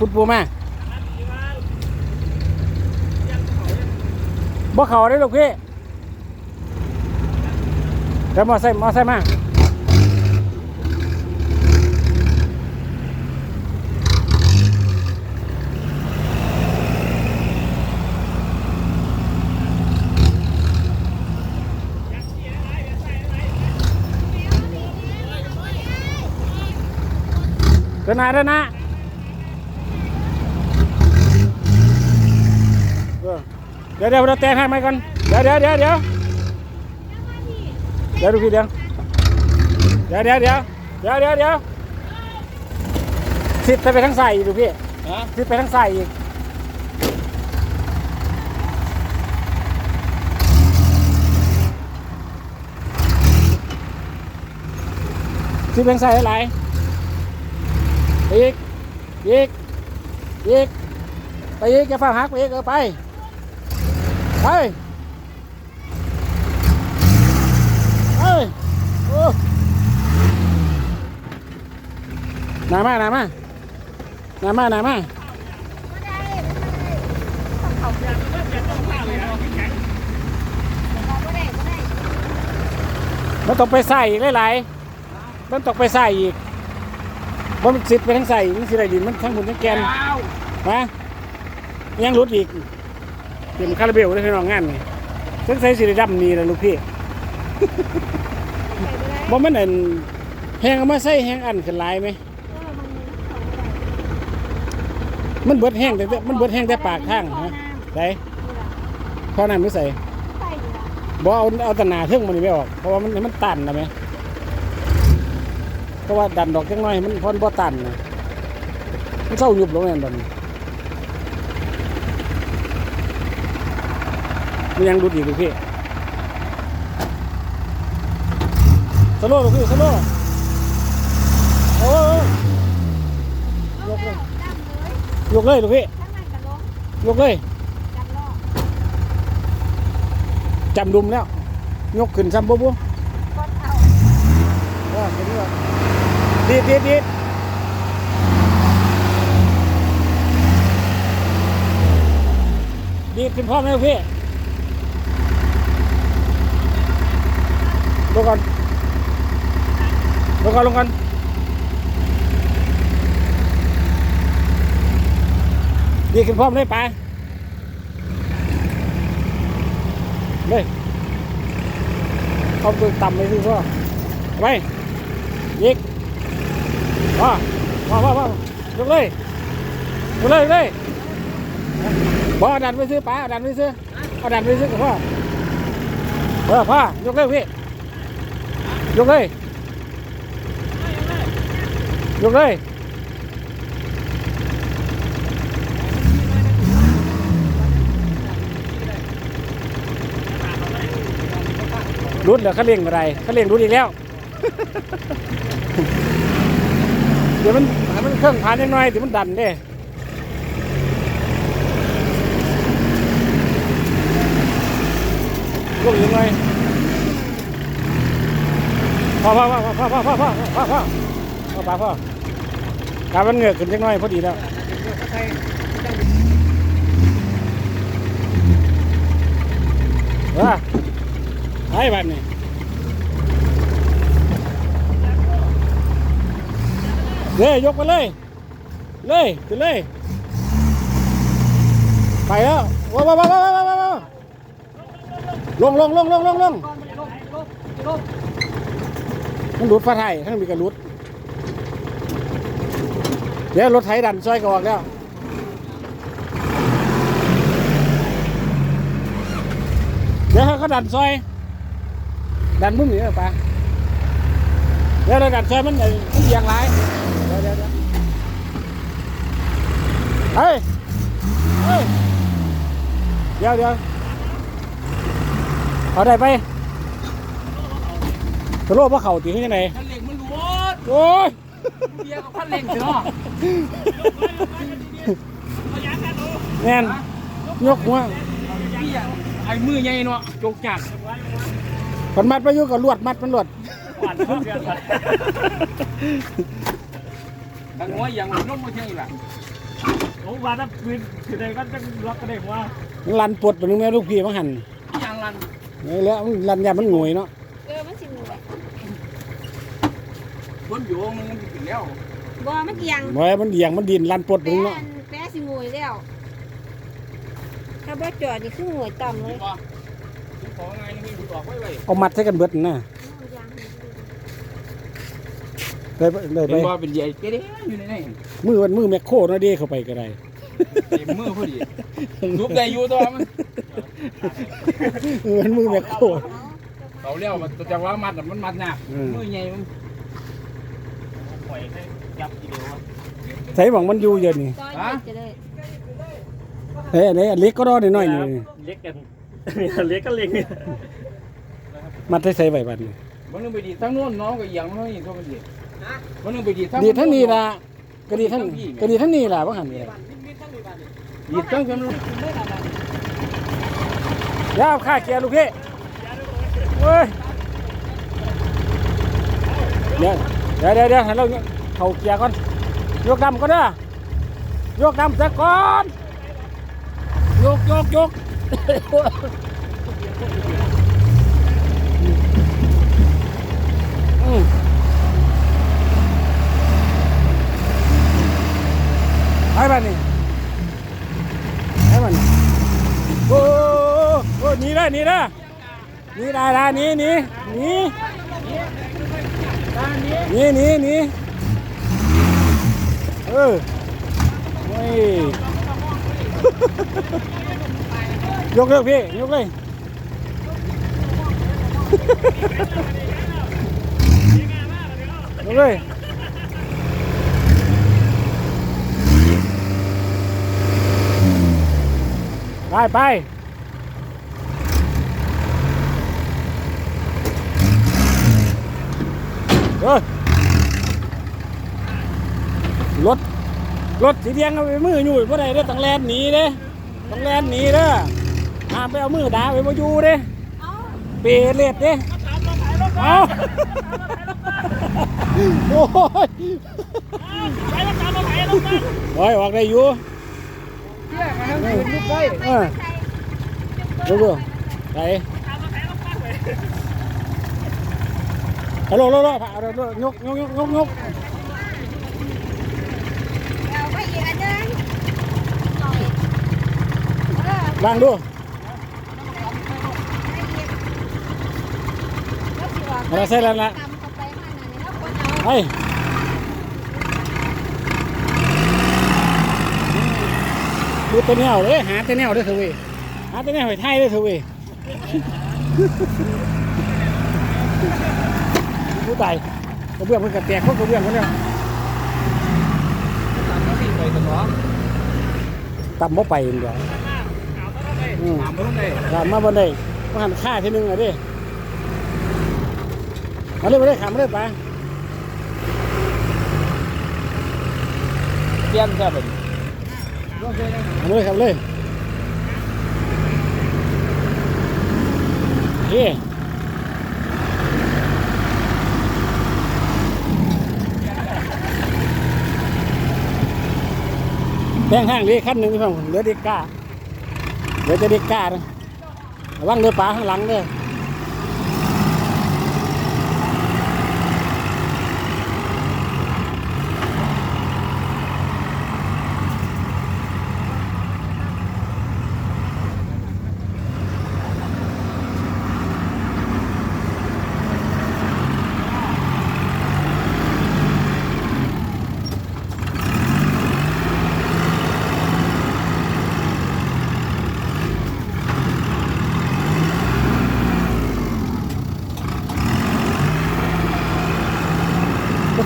คุณปูมาบ่เขาได้ลูกพี่เดี๋ยวมอไซค์มอไซค์มาเดินหน้าเดินหน้า เออ เดี๋ยวเดี๋ยวเราแต่งให้ไหมก่อนเดี๋ยวเดี๋ยวเดี๋ยวเดี๋ยวเดี๋ยวดูพี่เดี๋ยวเดี๋ยวเดี๋ยวเดี๋ยวเดี๋ยวเดี๋ยวเดี๋ยวสิบไปทางใส่ดูพี่ฮะสิบไปทางใส่อีกสิบไปทางใส่หลายๆอีกอีกอีกไปอีกจะฟังหักไปอีกเออไป ไปไปโอ้นามานามานามานามามันต้องไปใส่อีกหลายๆมันต้องไปใส่อีกมันสิทธิ์ไปทั้งใส่มันสิไรดินมันทั้งหมุนทั้งแกนมายังรุดอีก เตรียมคาราเบลได้พี่น้องงานนี่เส้นใส่สีดำนี่แหละลูกพี่บ่มันอันแหงเอามาใส่แหงอันขึ้นหลายไหม มันเบิดแห้งแต่มันเบิดแห้งแต่ปากทางฮะใส่พอน้ำไม่ใส่บ่เอาเอาแตหนาเทิงมันนี่ไม่ออก เพราะว่ามันมันตันนะไหมเพราะว่าดันดอกจังน้อยมันพอนบ่ตันนะมันเศร้าหยุบลงแน่นตอนนี้ มันยังดูดีลูกพี่สโลว์พี่สโลว์โอ้ยยกเลยยกเลยลูกพี่ยกเลยจำดุมแล้ว ยกขึ้นซ้ำบุ๊บบุ๊บดีดดีดดีดดีดขึ้นพร้อมไหมลูกพี่ ลงก่อนลงก่อนลงก่อนดีขึ้นพร้อมเลยปเลยเอาตัวต่ำไปสิพ่อเอไปยิกพ่อพ่อพ่อพ่อยกเลยยกเลยเลยพ่เอาดันไปซื้อปลาเอาดันไปซื้อเอาดันไปซื้อกับพ่อเออพ่อยกเลยพี่ ยกเลยยกเลยรุดเหรอเขาเลี้ยงอะไรเขาเลี้ยงรุดอีกแล้ว เดี๋ยวมันหมันเครื่องผ่านยังน้อยเดี๋ยวมันดันเด้ลูกยังไง พ่อพ่อพ่อพ่อพ่อพ่อพ่อพ่อพ่อพ่อพ่อพ่อพ่อการมันเหงือกขึ้นจังน้อยพอดีแล้วว่าไอ้บ้านนี่เลยยกไปเลย เลยขึ้นเลย ไปแล้วว้าวว้าวว้าวว้าวว้าวว้าวลงลงลงลงลงลง มันรุดฟ้าไทยทั้งมีกระรุดเดี๋ยวรถไถดันซอยก็ออกแล้วเดี๋ยวเขาดันซอย ดันมุมนี้ปะเดี๋ยวเราดันซอยมันมันเอียงหลายเดี๋ยวเดี๋ยวเดี๋ยวเฮ้ยเฮ้ยเดี๋ยวเดี๋ยวเอาได้ไป ตะโลกว่าเข่าตีขึ้นยังไงคันเร่งมันรถโอ้ยเบียร์กับคันเร่งเนาะแน่นยกหัวเบียร์ไอ้มือใหญ่เนาะจกจักผนมัดไปอยู่กับลวดมัดมันลวดหวานเบียร์ดังหัวอย่างน้มมาเชียงอีกละโอ้มาถ้าปืนคือใดก็จะล็อกกระเด็กว่ามันลันปวดเป็นแม่ลูกพี่มาหันยางรันนี่แล้วมันลันยามันหงวยเนาะ เออมันสิงูแบบบนอยู่มันมันถึงแล้วบ่มันเอียงไว้มันเดียงมันดินลันปวดเป็นแป้เนาะนแป้สิงูแล้วถ้าบ่จอดนี่คืองูต่ำเลยป่ะของไงนี่มีบอกไว้ไว้เอามัดใส่กันเบิดน่ะเอายางให้ดูเลยเลยไปเป็นว่าเป็นใหญ่เก๋เด้อยู่ในนี่มือมันมือแมคโครเนาะเด้เข้าไปก็ได้เต็มมือพอดีทุบได้อยู่ตัวมันมือมันมือแมคโคร เขาเรียกว่าจังหวะมัดมันมัดหนักอืม มือใหญ่มันปล่อยให้ยับทีเดียวใส่หวังมันอยู่เย็นนี่จอยนี่จะได้เฮ้ยอันนี้อันเล็กก็รอดหน่อยๆนี่เล็กกันเล็กก็เล็กเนี่ยมัดใส่ใส่ไว้บัดนี้มันนึงไปดีทั้งโน้นน้องก็เอียงมันนี่ตัวมันดีมันนึงไปดีทั้งดีทั้งนี้ล่ะก็ดีทั้งก็ดีทั้งนี้ล่ะว่าหันนี่ล่ะดีทั้งกันยาวค่าเกียร์ลูกพี่เว้ยเดี๋ยวเดี๋ยวเดี๋ยวเดี๋ยวให้เราเข้าเกียร์ก่อ นยกดำก่อนเด้อยกดำซะก่อนยกยกยกอืมไปบ้าน นี่ไปบ้ได้นี่นี่นี่นี่นี่นี่เออโอ้ยยกเลยพี่ยกเลยยกเลยไปไปเออ รถรถสีแดงเอาไปมืออยู่บ่ได้เด้อต้องแลนหนีเด้ต้องแลนหนีเด้อห้ามไปเอามือดาไปบ่อยู่เด้เปรเล็ดเด้เอาโอ้ยโอ้ยออกได้อยู่เออดูดูไปฮัลโหลฮัลโหลฮัลโหลยอาไปอีกอันหนึงหน่อยเออวางดูไปอีกแล้วสิว่าเอาใส่แล้วละกำเข้าไปมานั่นนี่แล้วคนเอาไป ดูตัวแนวเลยหาตัวแนวด้วยเถอะเว้ยหาตัวแนวใผู้ตายกระเบื้องมันกระแตกพวกกระเบื้องมันเนี่ยตัดก็วิ่งไปตลอดต่ำบ่ไปเองเดี๋ยวอืมถามเพิ่งเลยขามมาบนได้มาหันค่าทีนึงเลยดิมาเลยมาเลยขามมาเลยปะเปลี่ยนแค่เป็นขามเลยขามเลยโอเค แบ่งห้างเลยขั้นหนึ่งพี่ฟังเหลือเด็กกล้าเหลือจะเด็กกล้านะระวังเรือปลาข้างหลังเด้อ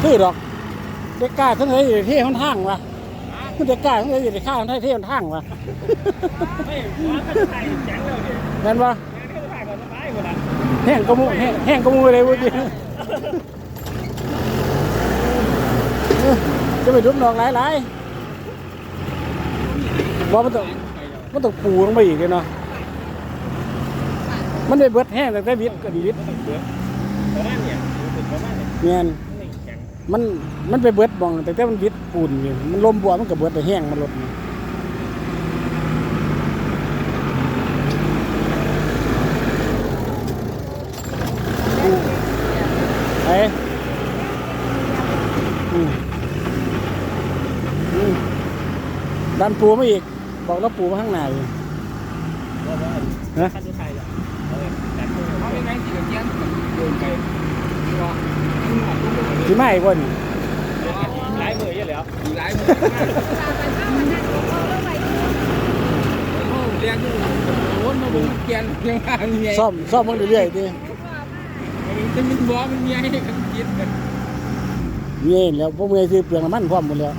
คือดอกเด็กกล้าทั้งเลยอยู่ที่ห้องทางวะเด็กกล้าทั้งเลยอยู่ที่ข้าวทั้งที่ห้องทางวะไม่หัวก็ใส่แข็งแล้วดินั่นวะงานก็ถ่ายก่อนสบายกว่านั้นแห้งก็มูแห้งแห้งก็มูเลยเมื่อกี้จะไปรุบนอกหลายหลายๆว่ามันต้องมันต้องปูลงไปอีกเลยเนาะมันได้เบิดแห้งแต่ได้วิทย์ก็ดีวิทย์ประมาณเนี่ยรู้สึกประมาณเนี่ยเงียนไม่แข็งมันมันไปเบิดบองแต่แต่มันวิดปูนอยู่มันลมบัวมันก็เบิดแต่แห้งมันลดนี่ไปอืมอืมดันปูมาอีก บอกแล้วปูมาข้างในอยู่ฮะขั้นสุด ท้ายแล้วเอาเลยแตกมือเขาเป็นไงสิเกียนเดินไปรอที่ไม่บ่นหลายมือเยอะแล้วอีกหลายมือตามันข้าวมันนั่งเขาแล้วไปดูเขาเรียนอยู่โอนมาบุกเกียนยังว่ามีไงซ่อมซ่อมมันเรื่อยๆดิมันมันบอกมันมีไงกันคิดกันเงี้ยแล้วพวกเมื่อยซื้อเปลืองน้ำมันพร้อมหมดแล้ว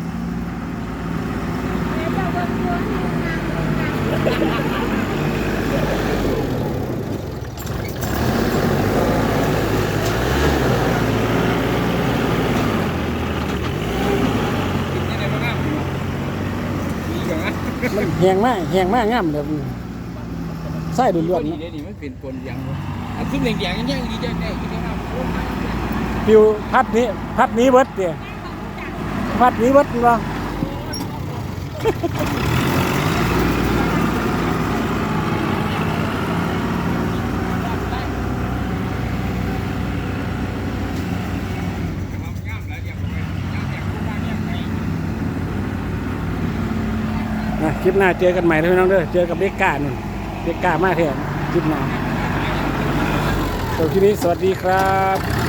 กินได้ไหมครับมีกันนะ มันแหงมากแหงมากง่ำแบบไส้ดุล้ล้ววนนนี่เดี๋ยวนี้มันเป็นคนยังอันซึ่งแดงๆยังยังดีจังได้กินได้ครับๆปิวพัดนี้พัดหนี้เบิดเดียพัดหนี้เบิดบ่งามหลายอย่างไปงามอย่างพวกนี้ไป นะค ลิปหน้าเจอกันใหม่เลยพี่น้องเด้อเจอกับเบกกาหนึ่งเบกกามากแท้คลิปหน้าสำหรับคลิปนี้สวัสดีครับ